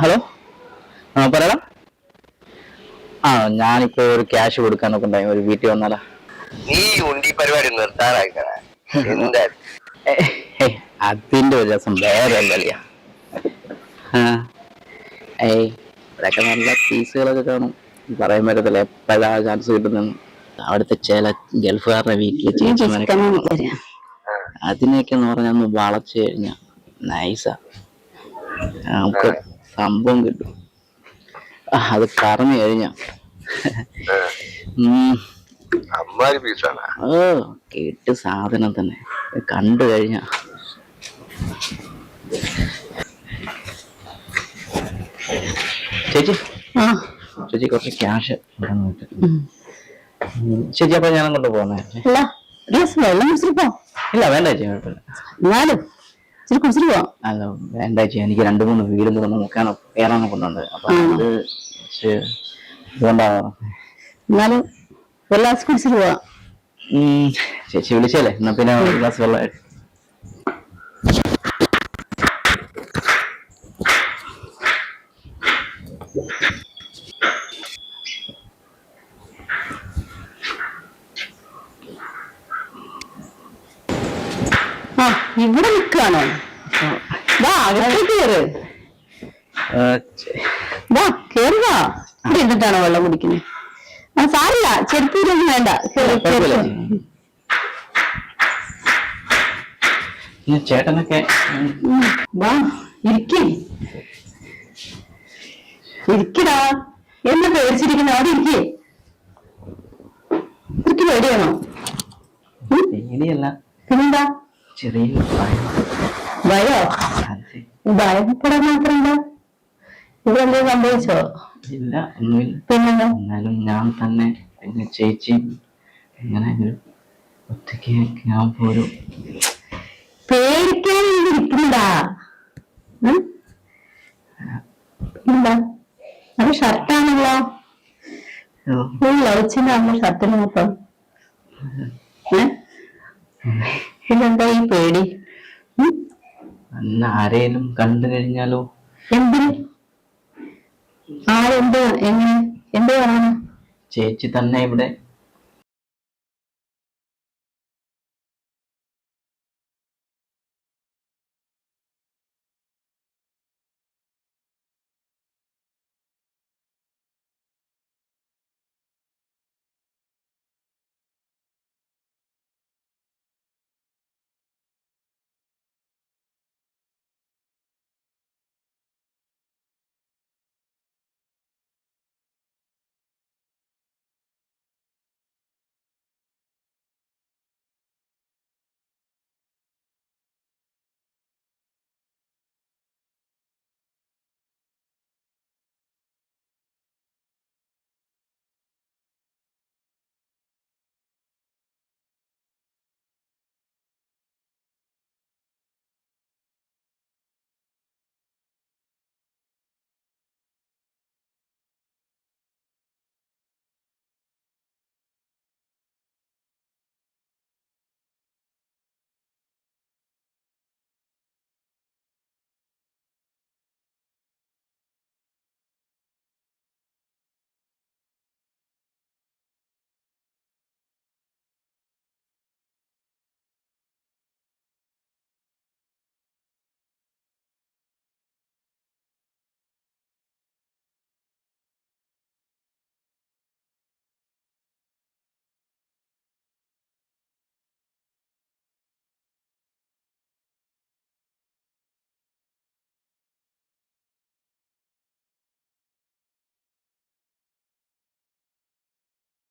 Hello? ആ പറയടാ. ആ ഞാനിപ്പോ ഒരു ക്യാഷ് കൊടുക്കാൻ നോക്കണ്ടായി ഒരു വീട്ടിൽ വന്നാലാ. നീ ഉണ്ടി പരിപാടി ഏയ്, അതിന്റെ ഒരു രസം വേറെ അല്ലല്ല ഏയ് ഇവിടെയൊക്കെ നല്ല പീസുകളൊക്കെ കാണും. പറയാൻ പറ്റത്തില്ല എപ്പോഴാ ചാൻസ് കിട്ടുന്നെന്ന് അവിടുത്തെ ചില ഗൾഫുകാരുടെ വീട്ടിൽ ചേച്ചിമാരൊക്കെ അതിനെയൊക്കെ എന്ന് പറഞ്ഞാൽ ഒന്ന് വളച്ചു കഴിഞ്ഞാ. നൈസാ നമുക്ക് സംഭവം കിട്ടും. അത് കറന്നു കഴിഞ്ഞ. ഓ കേട്ട് സാധനം തന്നെ. കണ്ടു കഴിഞ്ഞ. ചേച്ചി. ആ. ചേച്ചി കുറച്ച് ക്യാഷ് ചേച്ചി അപ്പൊ ഞാനും കൊണ്ട് പോകുന്നേ ഇല്ല വേണ്ട ചേച്ചി കുഴപ്പമില്ല. എന്നാലും ഇച്ചിരി കുടിച്ചിട്ട് പോവാം. അല്ല വേണ്ട ചേച്ചി എനിക്ക് രണ്ടു മൂന്ന് വീട് ഒന്ന് നോക്കാനോ കയറാനോ കൊണ്ടുണ്ട് അപ്പൊ ആ. അത് ഇതുകൊണ്ടാ എന്നാലും ഒരു ഗ്ലാസ് കുടിച്ചിട്ട് പോവാം. ഉം, ചേച്ചി വിളിച്ചല്ലേ? എന്നാ പിന്നെ ഒരു ഗ്ലാസ് വെള്ളം ഇവിടെ നിൽക്കുകയാണോ? വാ അകത്തേക്ക് കയറ് വാ കേറി വാ. ഇവിടെ ഇരുന്നിട്ടാണോ വെള്ളം കുടിക്കുന്നത് ആ സാരില്ല ചെരുപ്പൂരൊന്നും വേണ്ട. ചേട്ടനൊക്കെ വാ ഇരിക്കേ. ഇരിക്കടാ. എന്നെ പേടിച്ചിരിക്കുന്ന. അവിടെ ഇരിക്കേ. ഇരിക്ക് പേടിയാണോ? പേടിയല്ല പിന്നെന്താ? ചെറിയ ഭയം. ഭയപ്പെടാൻ മാത്രം എന്താ ഇവിടെ സംഭവിച്ചോ? ഇല്ല ഒന്നുമില്ല. പിന്നെ എന്നാലും ഞാൻ തന്നെ പിന്നെ ചേച്ചി എങ്ങനെ ഒരു ഒറ്റയ്ക്ക് ഞാൻ പോരും പേടിക്കാൻ ഇരിക്കണ്ടാ എന്താ അത് ഷർട്ടാണല്ലോ ലവിച്ചിന്റെ അമ്മ ഷർട്ടിന് മൊത്തം? പിന്നെന്താ ഈ പേടി? അന്ന് ആരെയും കണ്ടു കഴിഞ്ഞാലോ? എന്തിന്? ആരെന്ത് എങ്ങനെ? എന്ത് പറയണം ചേച്ചി തന്നെ ഇവിടെ